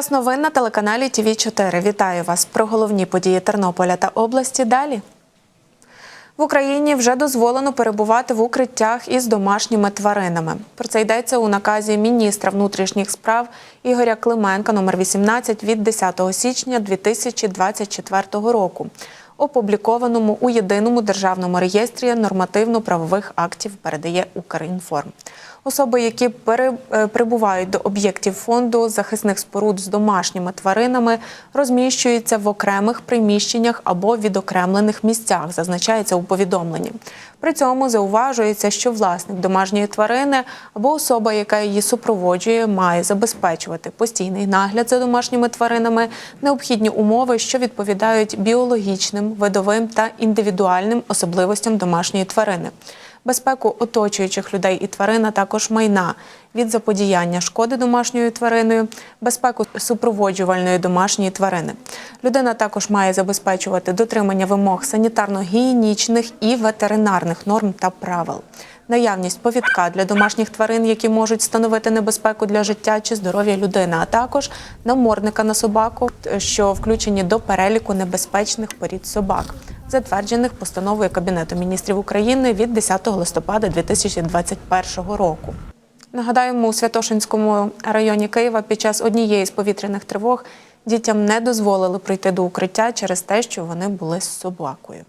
Час новин на телеканалі ТВ 4 Вітаю вас про головні події Тернополя та області. Далі. В Україні вже дозволено перебувати в укриттях із домашніми тваринами. Про це йдеться у наказі міністра внутрішніх справ Ігоря Клименка номер 18 від 10 січня 2024 року, опублікованому у єдиному державному реєстрі нормативно-правових актів передає Укрінформ. Особи, які е, прибувають до об'єктів фонду захисних споруд з домашніми тваринами, розміщуються в окремих приміщеннях або відокремлених місцях, зазначається у повідомленні. При цьому зауважується, що власник домашньої тварини або особа, яка її супроводжує, має забезпечувати постійний нагляд за домашніми тваринами, необхідні умови, що відповідають біологічним, видовим та індивідуальним особливостям домашньої тварини безпеку оточуючих людей і тварин, а також майна від заподіяння шкоди домашньою твариною, безпеку супроводжувальної домашньої тварини. Людина також має забезпечувати дотримання вимог санітарно-гігієнічних і ветеринарних норм та правил. Наявність повідка для домашніх тварин, які можуть становити небезпеку для життя чи здоров'я людини, а також намордника на собаку, що включені до переліку небезпечних порід собак, затверджених постановою Кабінету міністрів України від 10 листопада 2021 року. Нагадаємо, у Святошинському районі Києва під час однієї з повітряних тривог дітям не дозволили прийти до укриття через те, що вони були з собакою.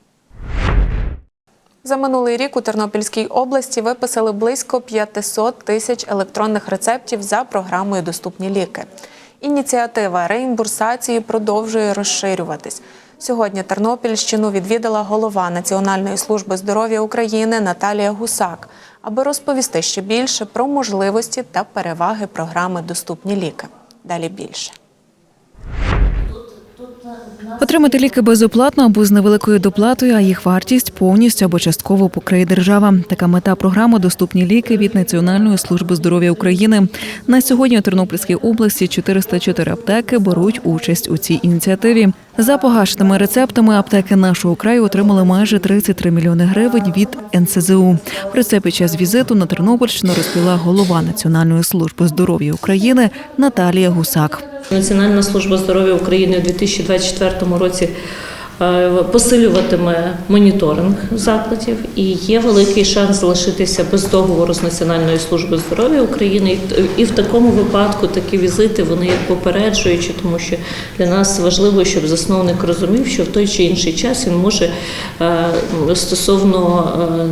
За минулий рік у Тернопільській області виписали близько 500 тисяч електронних рецептів за програмою Доступні ліки. Ініціатива реімбурсації продовжує розширюватись. Сьогодні Тернопільщину відвідала голова Національної служби здоров'я України Наталія Гусак, аби розповісти ще більше про можливості та переваги програми Доступні ліки. Далі більше. Отримати ліки безоплатно або з невеликою доплатою, а їх вартість повністю або частково покриє держава. Така мета програми Доступні ліки від Національної служби здоров'я України. На сьогодні у Тернопільській області 404 аптеки беруть участь у цій ініціативі. За погашеними рецептами аптеки нашого краю отримали майже 33 мільйони гривень від НСЗУ. Про це під час візиту на Тернопільщину розповіла голова Національної служби здоров'я України Наталія Гусак. Національна служба здоров'я України у 2024 році посилюватиме моніторинг закладів і є великий шанс залишитися без договору з Національною службою здоров'я України. І в- такому випадку такі візити вони як попереджуючі, тому що для нас важливо, щоб засновник розумів, що в той чи інший час він може е, стосовно е,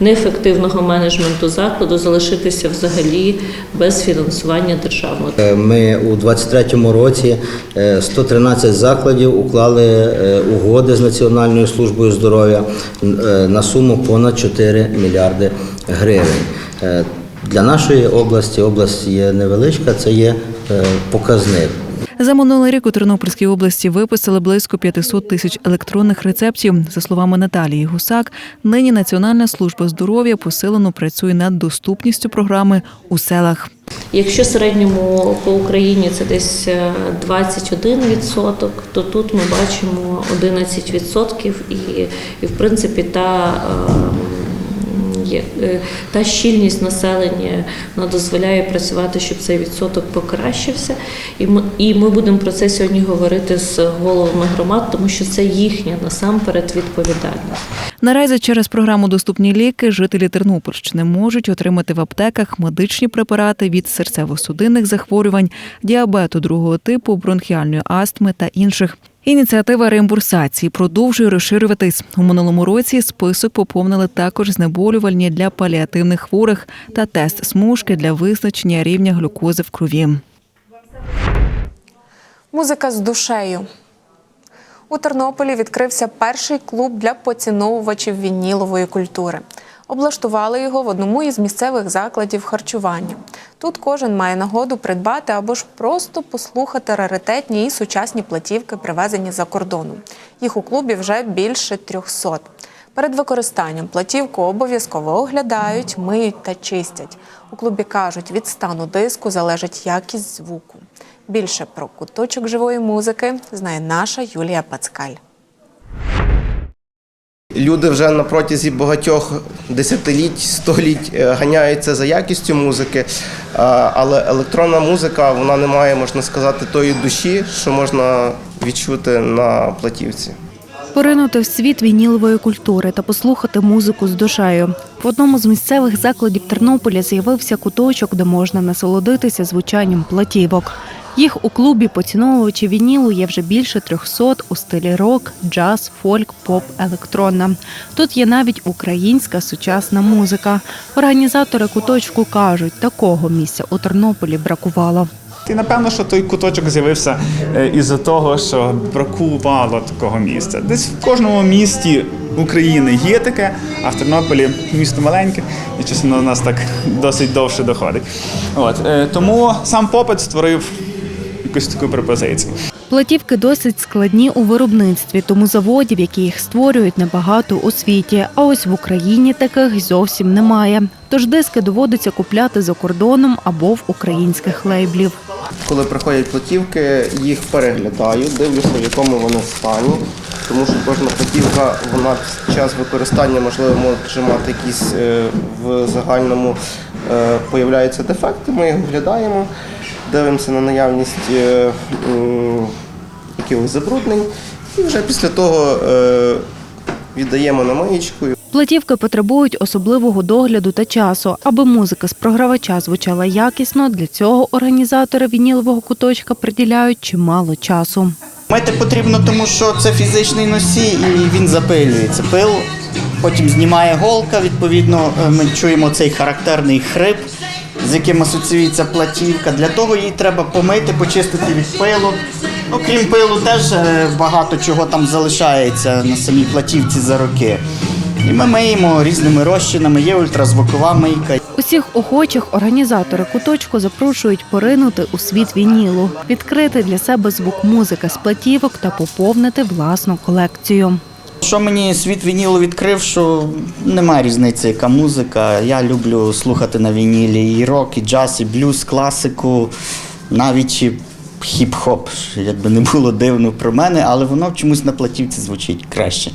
неефективного менеджменту закладу залишитися взагалі без фінансування державного. Е, Ми у 2023 році е, 113 закладів уклали е, угоди з Національною службою здоров'я е, на суму понад 4 мільярди гривень. Е, Для нашої області область є невеличка, це є е, показник. За минулий рік у Тернопільській області виписали близько 500 тисяч електронних рецептів. За словами Наталії Гусак, нині Національна служба здоров'я посилено працює над доступністю програми у селах. Якщо середньому по Україні це десь е, 21%, то тут ми бачимо 11% і, і в принципі та. Є е, та щільність населення вона дозволяє працювати, щоб цей відсоток покращився. І ми, і ми будемо про це сьогодні говорити з головами громад, тому що це їхня насамперед відповідальність. Наразі через програму Доступні ліки жителі Тернопільщини можуть отримати в аптеках медичні препарати від серцево-судинних захворювань, діабету другого типу, бронхіальної астми та інших. Ініціатива реімбурсації продовжує розширюватись. У минулому році список поповнили також знеболювальні для паліативних хворих та тест смужки для визначення рівня глюкози в крові. Музика з душею. У Тернополі відкрився перший клуб для поціновувачів вінілової культури. Облаштували його в одному із місцевих закладів харчування. Тут кожен має нагоду придбати або ж просто послухати раритетні і сучасні платівки, привезені за кордону. Їх у клубі вже більше 300. Перед використанням платівку обов'язково оглядають, миють та чистять. У клубі кажуть, від стану диску залежить якість звуку. Більше про куточок живої музики знає наша Юлія Пацкаль. Люди вже на протязі багатьох десятиліть, століть е, ганяються за якістю музики, але електронна музика вона не має, можна сказати, тої душі, що можна відчути на платівці. Поринути в світ вінілової культури та послухати музику з душею. В одному з місцевих закладів Тернополя з'явився куточок, де можна насолодитися звучанням платівок. Їх у клубі поціновувачів вінілу є вже більше 300 у стилі рок, джаз, фольк, поп, електронна. Тут є навіть українська сучасна музика. Організатори куточку кажуть, такого місця у Тернополі бракувало. І напевно, що той куточок з'явився е, із-за того, що бракувало такого місця. Десь в кожному місті України є таке, а в Тернополі місто маленьке, і чесно до нас так досить довше доходить. От е, тому сам попит створив якусь таку пропозицію. Платівки досить складні у виробництві, тому заводів, які їх створюють, небагато у світі. А ось в Україні таких зовсім немає. Тож диски доводиться купляти за кордоном або в українських лейблів. Коли приходять платівки, їх переглядаю, дивлюся, в якому вони стані. Тому що кожна платівка, вона під час використання, можливо, може мати якісь е, в загальному е, появляються дефекти. Ми їх оглядаємо, дивимося на наявність е, якихось забруднень, і вже після того е, віддаємо на маєчку. Платівки потребують особливого догляду та часу. Аби музика з програвача звучала якісно, для цього організатори вінілового куточка приділяють чимало часу. Мити потрібно, тому що це фізичний носій і він запилюється. Пил потім знімає голка, відповідно, е, ми чуємо цей характерний хрип, з яким асоціюється платівка. Для того її треба помити, почистити від пилу. Ну, крім пилу, теж е, багато чого там залишається на самій платівці за роки. І ми миємо різними розчинами, є ультразвукова мийка. Усіх охочих організатори куточку запрошують поринути у світ вінілу, відкрити для себе звук музики з платівок та поповнити власну колекцію. Що мені світ вінілу відкрив, що немає різниці, яка музика. Я люблю слухати на вінілі і рок, і джаз, і блюз, класику, навіть і хіп-хоп. Якби не було дивно про мене, але воно чомусь на платівці звучить краще.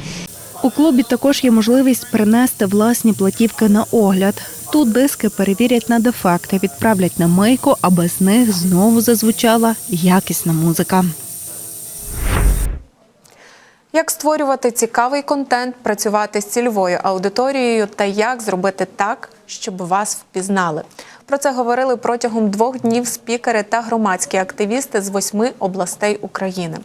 У клубі також є можливість принести власні платівки на огляд. Тут диски перевірять на дефекти, відправлять на мийку, аби з них знову зазвучала якісна музика. Як створювати цікавий контент, працювати з цільовою аудиторією та як зробити так, щоб вас впізнали. Про це говорили протягом двох днів спікери та громадські активісти з восьми областей України.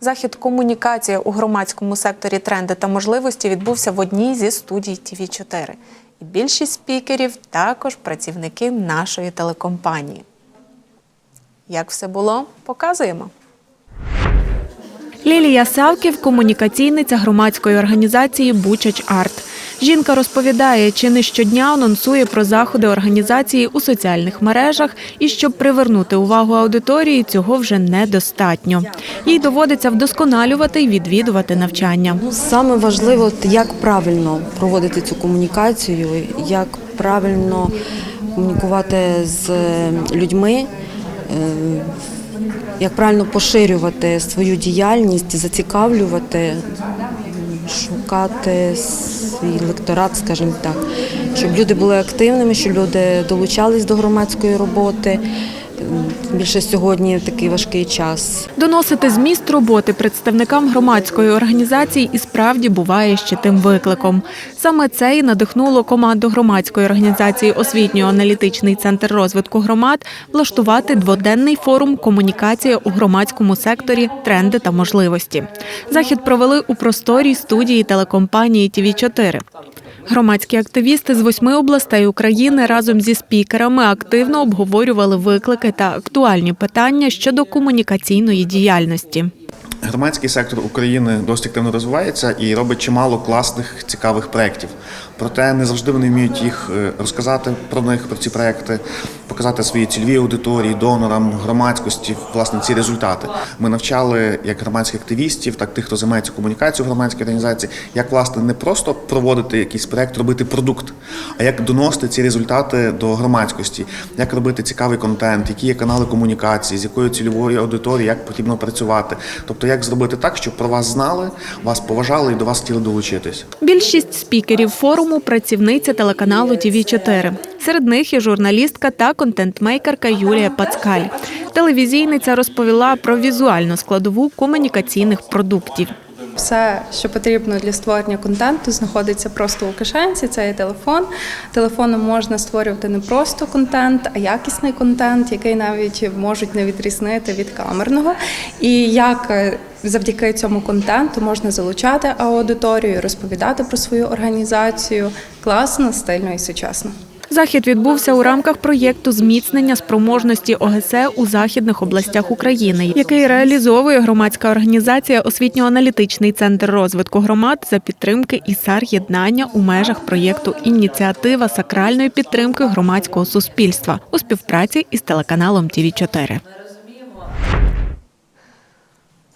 Захід комунікація у громадському секторі тренди та можливості відбувся в одній зі студій ТВ 4 І більшість спікерів також працівники нашої телекомпанії. Як все було, показуємо. Лілія Савків комунікаційниця громадської організації Бучач Арт. Жінка розповідає, чи не щодня анонсує про заходи організації у соціальних мережах, і щоб привернути увагу аудиторії, цього вже недостатньо. Їй доводиться вдосконалювати і відвідувати навчання. Ну, саме важливо, як правильно проводити цю комунікацію, як правильно комунікувати з людьми, е, як правильно поширювати свою діяльність, зацікавлювати, шукати свій лекторат, скажімо так, щоб люди були активними, щоб люди долучались до громадської роботи. Більше сьогодні такий важкий час. Доносити зміст роботи представникам громадської організації і справді буває ще тим викликом. Саме це і надихнуло команду громадської організації Освітньо-аналітичний центр розвитку громад влаштувати дводенний форум Комунікація у громадському секторі тренди та можливості. Захід провели у просторій студії телекомпанії ТВ 4 Громадські активісти з восьми областей України разом зі спікерами активно обговорювали виклики та актуальні питання щодо комунікаційної діяльності. Громадський сектор України досить активно розвивається і робить чимало класних цікавих проєктів. Проте не завжди вони вміють їх е, розказати про них, про ці проекти, показати свої цільові аудиторії, донорам, громадськості, власне, ці результати. Ми навчали як громадських активістів, так тих, хто займається комунікацією в громадській організації, як власне не просто проводити якийсь проект, робити продукт, а як доносити ці результати до громадськості, як робити цікавий контент, які є канали комунікації, з якою цільовою аудиторією, як потрібно працювати. Тобто, як зробити так, щоб про вас знали, вас поважали і до вас хотіли долучитись. Більшість спікерів форуму працівниця телеканалу тв 4 Серед них і журналістка та контент-мейкерка Юлія Пацкаль. Телевізійниця розповіла про візуальну складову комунікаційних продуктів. Все, що потрібно для створення контенту, знаходиться просто у кишенці. Це є телефон. Телефоном можна створювати не просто контент, а якісний контент, який навіть можуть не відрізнити від камерного. І як е, завдяки цьому контенту можна залучати аудиторію, розповідати про свою організацію класно, стильно і сучасно. Захід відбувся у рамках проєкту зміцнення спроможності ОГСЕ у західних областях України, який реалізовує громадська організація Освітньо-аналітичний центр розвитку громад за підтримки ІСАР єднання у межах проєкту Ініціатива сакральної підтримки громадського суспільства у співпраці із телеканалом ТІВІ 4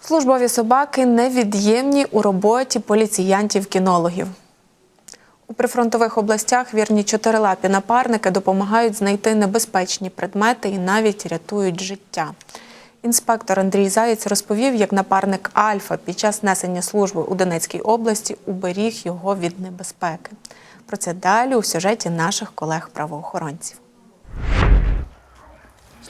Службові собаки невід'ємні у роботі поліціянтів-кінологів. У прифронтових областях вірні чотирилапі напарники допомагають знайти небезпечні предмети і навіть рятують життя. Інспектор Андрій Заєць розповів, як напарник Альфа під час несення служби у Донецькій області уберіг його від небезпеки. Про це далі у сюжеті наших колег-правоохоронців.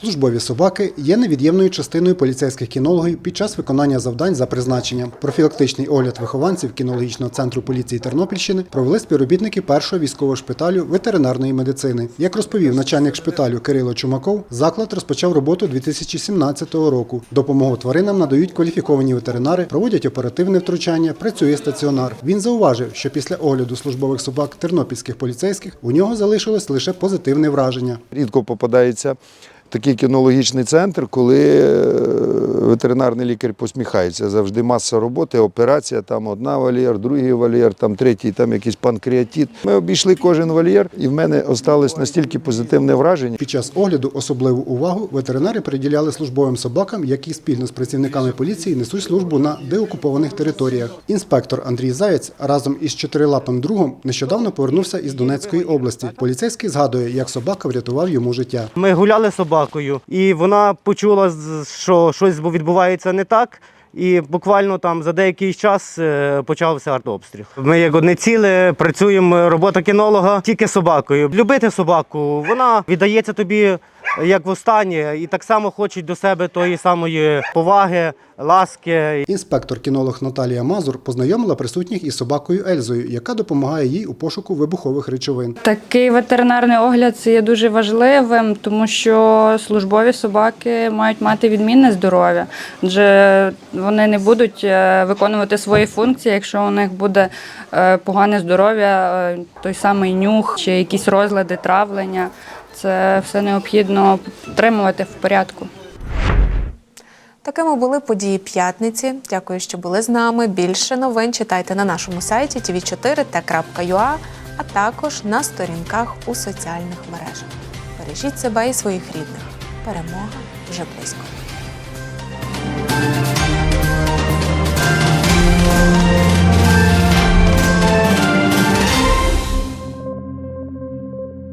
Службові собаки є невід'ємною частиною поліцейських кінологів під час виконання завдань за призначенням. Профілактичний огляд вихованців кінологічного центру поліції Тернопільщини провели співробітники першого військового шпиталю ветеринарної медицини. Як розповів начальник шпиталю Кирило Чумаков, заклад розпочав роботу 2017 року. Допомогу тваринам надають кваліфіковані ветеринари, проводять оперативне втручання, працює стаціонар. Він зауважив, що після огляду службових собак тернопільських поліцейських у нього залишилось лише позитивне враження. Рідко попадається такий кінологічний центр, коли е, ветеринарний лікар посміхається. Завжди маса роботи, операція, там одна вольєр, другий вольєр, там третій, там якийсь панкреатит. Ми обійшли кожен вольєр, і в мене осталось настільки позитивне враження. Під час огляду особливу увагу ветеринари приділяли службовим собакам, які спільно з працівниками поліції несуть службу на деокупованих територіях. Інспектор Андрій Заєць разом із чотирилапим другом нещодавно повернувся із Донецької області. Поліцейський згадує, як собака врятував йому життя. Ми гуляли з собакою, і вона почула, що щось відбувається не так. І буквально там за деякий час е, почався артобстріл. Ми як одне ціле працюємо робота кінолога тільки собакою. Любити собаку, вона віддається тобі як востаннє, і так само хочуть до себе тої самої поваги, ласки. Інспектор-кінолог Наталія Мазур познайомила присутніх із собакою Ельзою, яка допомагає їй у пошуку вибухових речовин. Такий ветеринарний огляд це є дуже важливим, тому що службові собаки мають мати відмінне здоров'я, адже вони не будуть е, виконувати свої функції, якщо у них буде е, погане здоров'я, е, той самий нюх чи якісь розлади, травлення. Це все необхідно підтримувати в порядку. Такими були події п'ятниці. Дякую, що були з нами. Більше новин читайте на нашому сайті tv4t.ua, а також на сторінках у соціальних мережах. Бережіть себе і своїх рідних. Перемога вже близько.